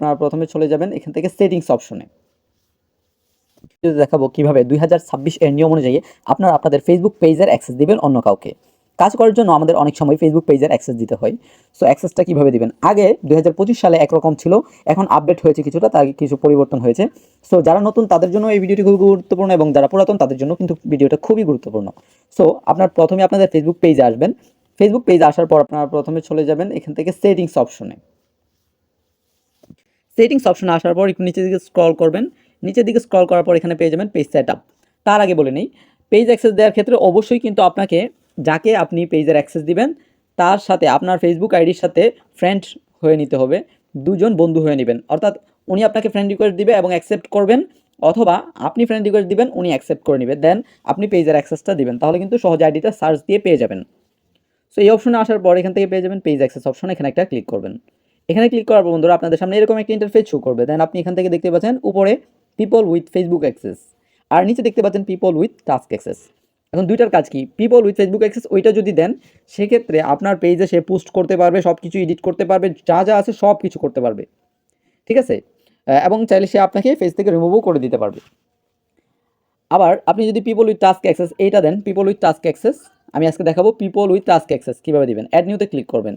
আপনারা প্রথমে চলে যাবেন এখান থেকে সেটিংস অপশনে দেখাবো কীভাবে দুই হাজার ছাব্বিশ এর নিয়ম অনুযায়ী আপনারা আপনাদের ফেসবুক পেজের অ্যাক্সেস দিবেন অন্য কাউকে। কাজ করার জন্য আমাদের অনেক সময় ফেসবুক পেজের অ্যাক্সেস দিতে হয়। সো অ্যাক্সেসটা কীভাবে দিবেন? আগে দুই সালে একরকম ছিল, এখন আপডেট হয়েছে কিছুটা, তার কিছু পরিবর্তন হয়েছে। সো যারা নতুন, তাদের জন্য এই ভিডিওটি খুবই গুরুত্বপূর্ণ এবং যারা পুরাতন, তাদের জন্য কিন্তু ভিডিওটা খুবই গুরুত্বপূর্ণ। সো আপনার প্রথমে আপনাদের ফেসবুক পেজে আসবেন। ফেসবুক পেজে আসার পর আপনারা প্রথমে চলে যাবেন এখান থেকে সেটিংস অপশনে সেটিংস অপশনে আসার পর একটু নিচের দিকে স্ক্রল করবেন। নিচের দিকে স্ক্রল করার পর এখানে পেয়ে যাবেন পেজ সেট আপ তার আগে বলে নেই পেজ অ্যাক্সেস দেওয়ার ক্ষেত্রে অবশ্যই কিন্তু আপনাকে যাকে আপনি পেজের অ্যাক্সেস দিবেন, তার সাথে আপনার ফেসবুক আইডির সাথে ফ্রেন্ড হয়ে নিতে হবে, দুজন বন্ধু হয়ে নেবেন। অর্থাৎ উনি আপনাকে ফ্রেন্ড রিকোয়েস্ট দিবে এবং অ্যাকসেপ্ট করবেন, অথবা আপনি ফ্রেন্ড রিকোয়েস্ট দিবেন, উনি অ্যাকসেপ্ট করে নেবেন দেন আপনি পেজের অ্যাক্সেসটা দিবেন, তাহলে কিন্তু সহজ আইডিটা সার্চ দিয়ে পেয়ে যাবেন। সো এই অপশনে আসার পর এখান থেকে পেয়ে যাবেন পেজ অ্যাক্সেস অপশন এখানে একটা ক্লিক করবেন। এখানে ক্লিক করার পর বন্ধুরা আপনাদের সামনে এরকম একটা ইন্টারফেস শো করবে। দেন আপনি এখান থেকে দেখতে পাচ্ছেন উপরে পিপল উইথ ফেসবুক অ্যাক্সেস আর নিচে দেখতে পাচ্ছেন পিপল উইথ টাস্ক অ্যাক্সেস এখন দুইটার কাজ কি? পিপল উইথ ফেসবুক অ্যাক্সেস ওইটা যদি দেন, সেক্ষেত্রে আপনার পেজে সে পোস্ট করতে পারবে সব কিছু এডিট করতে পারবে, যা যা আছে সব কিছু করতে পারবে। ঠিক আছে? এবং চাইলে সে আপনাকে পেজ থেকে রিমুভও করে দিতে পারবে। আবার আপনি যদি পিপল উইথ টাস্ক অ্যাক্সেস এইটা দেন পিপল উইথ টাস্ক অ্যাক্সেস আমি আজকে দেখাবো পিপল উইথ টাস্ক অ্যাক্সেস কীভাবে দিবেন। অ্যাড নিউতে ক্লিক করবেন।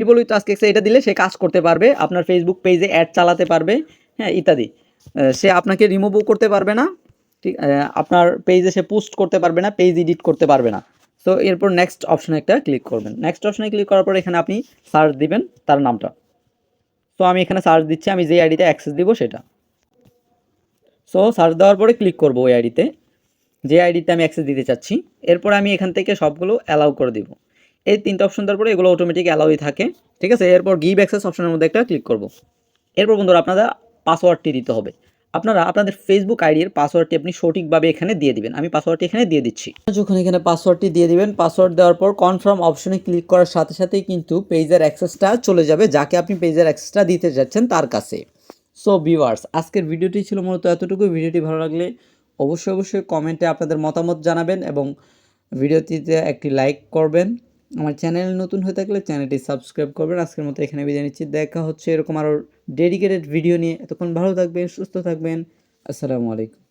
পিপল উইথ টাস্ক অ্যাক্সেস এটা দিলে সে কাজ করতে পারবে, আপনার ফেসবুক পেজে অ্যাড চালাতে পারবে হ্যাঁ ইত্যাদি। সে আপনাকে রিমুভও করতে পারবে না, ঠিক আপনার পেজে সে পোস্ট করতে পারবে না পেজ এডিট করতে পারবে না। সো এরপর নেক্সট অপশনে একটা ক্লিক করবেন। নেক্সট অপশনে ক্লিক করার পর এখানে আপনি সার্চ দিবেন তার নামটা। সো আমি এখানে সার্চ দিচ্ছি, আমি যে আইডিতে অ্যাক্সেস দিব সেটা। সো সার্চ দেওয়ার পরে ক্লিক করব ওই আইডিতে যে আইডিতে আমি অ্যাক্সেস দিতে চাচ্ছি, এরপর আমি এখান থেকে সবগুলো অ্যালাউ করে দিব। এই তিনটা অপশন দেওয়ার পরে এগুলো অটোমেটিক অ্যালাউই থাকে, ঠিক আছে? এরপর গিভ অ্যাক্সেস অপশনের মধ্যে একটা ক্লিক করব। এরপর বন্ধুরা আপনারা পাসওয়ার্ডটি দিতে হবে। আপনারা আপনাদের ফেসবুক আইডির পাসওয়ার্ডটি আপনি সঠিকভাবে এখানে দিয়ে দিবেন। আমি পাসওয়ার্ডটি এখানে দিয়ে দিচ্ছি। যখন এখানে পাসওয়ার্ডটি দিয়ে দিবেন পাসওয়ার্ড দেওয়ার পর কনফার্ম অপশনে ক্লিক করার সাথে সাথেই কিন্তু পেজের অ্যাক্সেসটা চলে যাবে, যাকে আপনি পেজের অ্যাক্সেসটা দিতে যাচ্ছেন তার কাছে। সো ভিউয়ার্স আজকের ভিডিওটি ছিল মূলত এতটুকু ভিডিওটি ভালো লাগলে অবশ্যই অবশ্যই কমেন্টে আপনাদের মতামত জানাবেন এবং ভিডিওটিতে একটি লাইক করবেন। আমার চ্যানেল নতুন হয়ে থাকলে চ্যানেলটি সাবস্ক্রাইব করবেন। আজকের মতো এখানে বিদায় নিচ্ছি। দেখা হচ্ছে এরকম আরও ডেডিকেটেড ভিডিও নিয়ে। এতক্ষণ ভালো থাকবেন, সুস্থ থাকবেন। আসসালামু আলাইকুম।